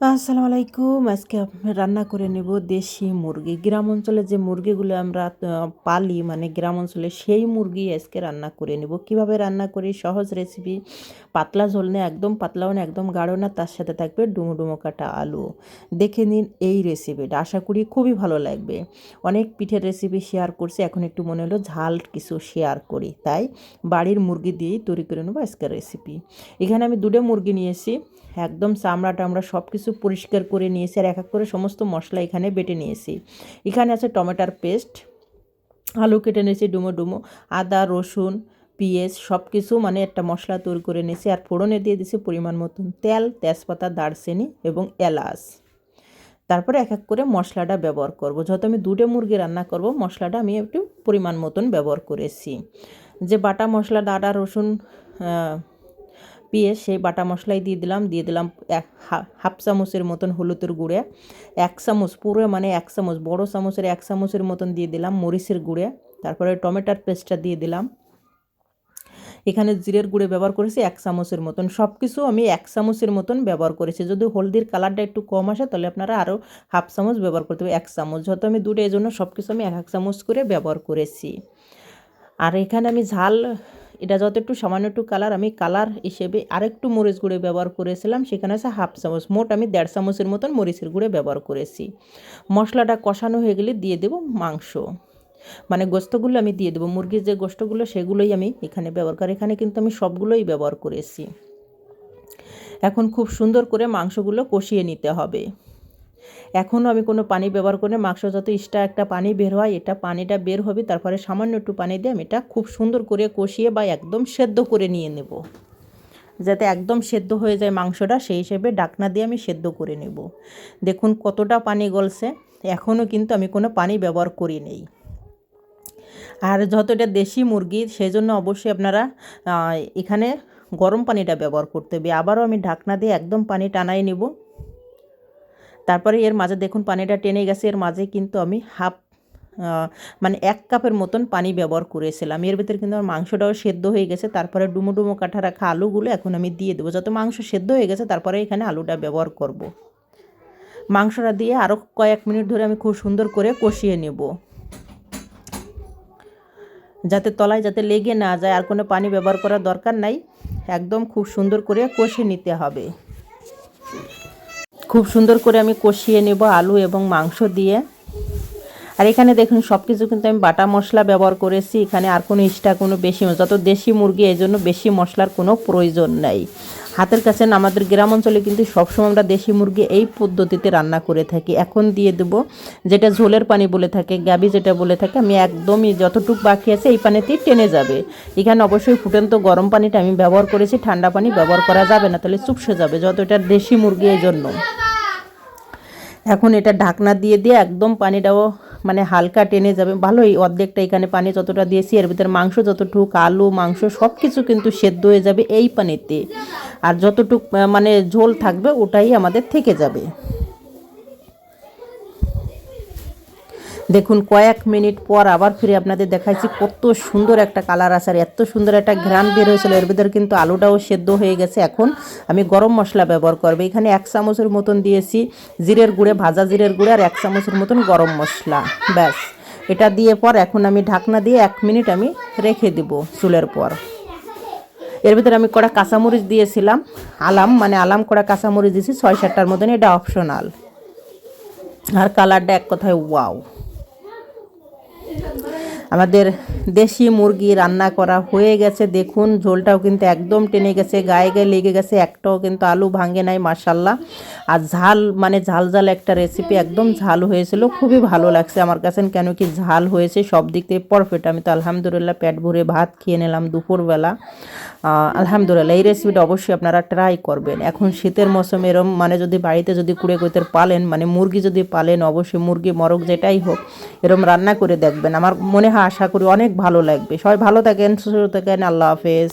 আসসালামু আলাইকুম আজকে রান্না করে নেব দেশি মুরগি। গ্রাম অঞ্চলে যে মুরগিগুলো আমরা পালি মানে গ্রাম অঞ্চলে সেই মুরগি আজকে রান্না করে নেব। কীভাবে রান্না করি, সহজ রেসিপি পাতলা ঝোল না, একদম পাতলাও না, একদম গাঢ় না, তার সাথে থাকবে ডুমো ডুমো কাটা আলু। দেখে নিন এই রেসিপিটা আশা করি খুবই ভালো লাগবে। অনেক পিঠের রেসিপি শেয়ার করছি, এখন একটু মনে হলো ঝাল কিছু শেয়ার করি। তাই বাড়ির মুরগি দিয়েই তৈরি করে নেব আজকের রেসিপি এখানে আমি দুটো মুরগি নিয়েছি। একদম চামড়া টামড়া সব কিছু পরিষ্কার করে নিয়েছি আর এক এক করে সমস্ত মশলা এখানে বেটে নিয়েছি। এখানে আছে টমেটোর পেস্ট, আলু কেটে নিয়েছি, ডুমো ডুমো, আদা, রসুন, পেঁয়াজ সব কিছু মানে একটা মশলা তৈরি করে নিয়েছি আর ফোড়নে দিয়ে দিয়েছি পরিমাণ মতন তেল, তেজপাতা, দারচিনি এবং এলাচ। তারপরে এক এক করে মশলাটা ব্যবহার করব। যত আমি দুটো মুরগি রান্না করব, মশলাটা আমি একটু পরিমাণ মতন ব্যবহার করেছি। যে বাটা মশলা, আদা, রসুন পেঁয়াজ সেই বাটা মশলাই দিয়ে দিলাম দিয়ে দিলাম এক হাফ চামচের মতন হলুদের গুঁড়ে, এক চামচ পুরো মানে এক চামচ, বড় চামচের এক চামচের মতন দিয়ে দিলাম মরিচের গুঁড়ে, তারপরে টমেটোর পেস্টটা দিয়ে দিলাম। এখানে জিরের গুঁড়ে ব্যবহার করেছি এক চামচের মতন সব কিছু আমি এক চামচের মতন ব্যবহার করেছি। যদি হলদির কালারটা একটু কম আসে তাহলে আপনারা আরও হাফ চামচ ব্যবহার করতে হবে এক চামচ যত আমি দুটো, এই জন্য সব কিছু আমি এক এক চামচ করে ব্যবহার করেছি। আর এখানে আমি ঝাল, এটা যত একটু সামান্য একটু কালার আমি কালার হিসেবে আরেকটু মরিচ গুঁড়ে ব্যবহার করেছিলাম। সেখানে আছে হাফ চামচ, মোট আমি দেড় চামচের মতন মরিচের গুঁড়ে ব্যবহার করেছি। মশলাটা কষানো হয়ে গেলে দিয়ে দেব মাংস। মানে গোস্তগুলো আমি দিয়ে দেবো, মুরগির যে গোস্তগুলো সেগুলোই আমি এখানে ব্যবহার করি। এখানে কিন্তু আমি সবগুলোই ব্যবহার করেছি। এখন খুব সুন্দর করে মাংসগুলো কষিয়ে নিতে হবে। এখনও আমি কোনো পানি ব্যবহার করে মাংস যত ইস্টা একটা পানি বের হয়, এটা পানিটা বের হবে, তারপরে সামান্য একটু পানি দিয়ে আমি এটা খুব সুন্দর করে কষিয়ে বা একদম সেদ্ধ করে নিয়ে নেব। যাতে একদম সেদ্ধ হয়ে যায় মাংসটা, সেই হিসেবে ডাকনা দিয়ে আমি সেদ্ধ করে নেব। দেখুন কতটা পানি গলছে, এখনও কিন্তু আমি কোনো পানি ব্যবহার করি নেই। আর যত এটা দেশি মুরগি, সেই জন্য অবশ্যই আপনারা এখানে গরম পানিটা ব্যবহার করতে হবে। আবারও আমি ঢাকনা দিয়ে একদম পানি টানাই নেব। তারপরে এর মাঝে দেখুন পানিটা টেনে গেছে, এর মাঝে কিন্তু আমি হাফ মানে এক কাপের মতন পানি ব্যবহার করেছিলাম। এর ভিতরে কিন্তু আমার মাংসটাও সেদ্ধ হয়ে গেছে, তারপরে ডুমো ডুমো কাঠা রাখা আলুগুলো এখন আমি দিয়ে দেবো। যত মাংস সেদ্ধ হয়ে গেছে, তারপরে এখানে আলুটা ব্যবহার করব। মাংসটা দিয়ে আরও কয়েক মিনিট ধরে আমি খুব সুন্দর করে কষিয়ে নেব। যাতে তলায় যাতে লেগে না যায়, আর কোনো পানি ব্যবহার করার দরকার নাই। একদম খুব সুন্দর করে কষে নিতে হবে। খুব সুন্দর করে আমি কষিয়ে নেব আলু এবং মাংস দিয়ে। আর এখানে দেখুন সব কিছু কিন্তু আমি বাটা মশলা ব্যবহার করেছি, এখানে আর কোনো ইস্টা কোনো বেশি যত দেশি মুরগি এই জন্য বেশি মশলার কোনো প্রয়োজন নেই। হাতের কাছে আমাদের গ্রাম অঞ্চলে কিন্তু সবসময় আমরা দেশি মুরগি এই পদ্ধতিতে রান্না করে থাকি। এখন দিয়ে দেব যেটা ঝোলের পানি বলে থাকে, গ্যাবি যেটা বলে থাকে, আমি একদমই যতটুকু বাকি আছে এই পানিতেই টেনে যাবে। এখানে অবশ্যই ফুটন্ত গরম পানিটা আমি ব্যবহার করেছি, ঠান্ডা পানি ব্যবহার করা যাবে না, তাহলে চুপসে যাবে যত এটা দেশি মুরগি এই জন্য। এখন এটা ঢাকনা দিয়ে দিয়ে একদম পানিটাও মানে হালকা টেনে যাবে, ভালোই অর্ধেকটা এখানে পানি যতটা দিয়েছি, এর ভিতরে মাংস যতটুক, আলু, মাংস সব কিছু কিন্তু সেদ্ধ হয়ে যাবে এই পানিতে। আর যতটুক মানে ঝোল থাকবে ওটাই আমাদের থেকে যাবে। দেখুন, কয়েক মিনিট পর আবার ফিরে আপনাদের দেখাচ্ছি কত সুন্দর একটা কালার আসার এত সুন্দর একটা ঘ্রাণ বের হয়েছিল। এর ভিতরে কিন্তু আলুটাও সেদ্ধ হয়ে গেছে। এখন আমি গরম মশলা ব্যবহার করব। এখানে এক চামচের মতন দিয়েছি জিরের গুঁড়ে, ভাজা জিরের গুঁড়ে আর এক চামচের মতন গরম মশলা। ব্যাস। এটা দিয়ে পর এখন আমি ঢাকনা দিয়ে এক মিনিট আমি রেখে দিব চুলের পর। এর ভিতরে আমি কড়া কাঁচামরিচ দিয়েছিলাম, আলাম মানে আলাম কড়া কাঁচামরিচ দিয়েছি, ছয় সাতটার মতন। এটা অপশনাল আর কালারটা এক কথায় ওয়াও আমাদের দেশি মুরগি রান্না করা হয়ে গেছে। দেখুন, ঝোলটাও কিন্তু একদম টেনে গেছে, গায়ে গায়ে লেগে গেছে, একটাও কিন্তু আলু ভাঙে নাই মার্শাল্লাহ আর ঝাল মানে ঝাল ঝাল একটা রেসিপি একদম ঝাল হয়েছিল, খুবই ভালো লাগছে আমার কাছে, কেন কি ঝাল হয়েছে সব দিক থেকে পারফেক্ট আমি তো আলহামদুলিল্লাহ পেট ভরে ভাত খেয়ে নিলাম দুপুরবেলা। আলহামদুলিল্লাহ, এই রেসিপিটা অবশ্যই আপনারা ট্রাই করবেন। এখন শীতের মৌসুম এরম মানে যদি বাড়িতে যদি কুড়ে কুড়ে পালেন মানে মুরগি যদি পালেন, অবশ্যই মুরগি মরক যেটাই হোক, এরম রান্না করে দেখবেন। আমার মনে হয়, আশা করি অনেক ভালো লাগবে। সবাই ভালো থাকেন, সুস্থ থাকেন, আল্লাহ হাফেজ।